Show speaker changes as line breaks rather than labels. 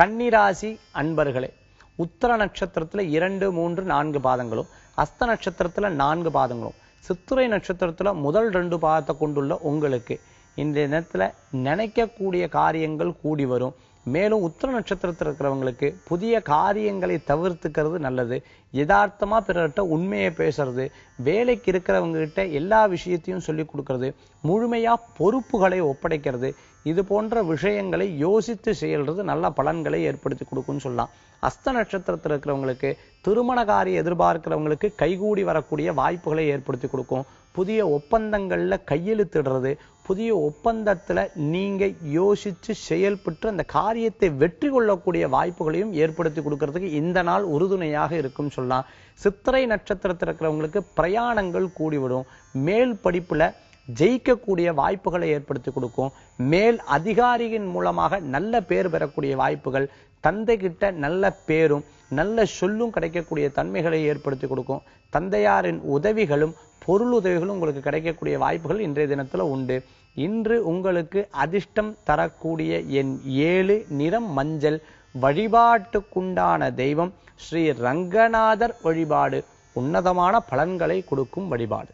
கன்னிராசி அன்பர்களே உத்தர நட்சத்திரத்தில் இரண்டு மூன்று நான்கு பாதங்களும் அஸ்த நட்சத்திரத்தில் நான்கு பாதங்களும் சித்திரை நட்சத்திரத்தில் முதல் ரெண்டு பாதத்தை கொண்டுள்ள உங்களுக்கு இந்த நேரத்தில் நினைக்கக்கூடிய காரியங்கள் கூடி வரும். மேலும் உத்திர நட்சத்திரத்தில் இருக்கிறவங்களுக்கு புதிய காரியங்களை தவிர்த்துக்கிறது நல்லது. யதார்த்தமாக பிறர்கிட்ட உண்மையை பேசுறது வேலைக்கு இருக்கிறவங்க கிட்ட எல்லா விஷயத்தையும் சொல்லி கொடுக்கறது முழுமையா பொறுப்புகளை ஒப்படைக்கிறது இது போன்ற விஷயங்களை யோசித்து செயல்றது நல்ல பலன்களை ஏற்படுத்தி கொடுக்கும்னு சொல்லலாம். அஸ்த நட்சத்திரத்தில் இருக்கிறவங்களுக்கு திருமண காரியம் எதிர்பார்க்கிறவங்களுக்கு கைகூடி வரக்கூடிய வாய்ப்புகளை ஏற்படுத்தி கொடுக்கும். புதிய ஒப்பந்தங்கள்ல கையெழுத்திடுறது புதிய ஒப்பந்தத்துல நீங்க யோசிச்சு செயல்பட்டு அந்த காரியத்தை வெற்றி கொள்ளக்கூடிய வாய்ப்புகளையும் ஏற்படுத்தி கொடுக்கறதுக்கு இந்த நாள் உறுதுணையாக இருக்கும் சொல்லலாம். சித்திரை நட்சத்திரத்தில் இருக்கிறவங்களுக்கு பிரயாணங்கள் கூடிவிடும். மேல் படிப்புல ஜெயிக்கக்கூடிய வாய்ப்புகளை ஏற்படுத்தி கொடுக்கும். மேல் அதிகாரியின் மூலமாக நல்ல பேர் பெறக்கூடிய வாய்ப்புகள் தந்தை கிட்ட நல்ல பேரும் நல்ல சொல்லும் கிடைக்கக்கூடிய தன்மைகளை ஏற்படுத்தி கொடுக்கும். தந்தையாரின் உதவிகளும் பொருள் உதவிகளும் உங்களுக்கு கிடைக்கக்கூடிய வாய்ப்புகள் இன்றைய தினத்துல உண்டு. இன்று உங்களுக்கு அதிர்ஷ்டம் தரக்கூடிய என் ஏழு நிறம் மஞ்சள் வழிபாட்டுக்குண்டான தெய்வம் ஸ்ரீ ரங்கநாதர் வழிபாடு. உன்னதமான பலன்களை கொடுக்கும் வழிபாடு.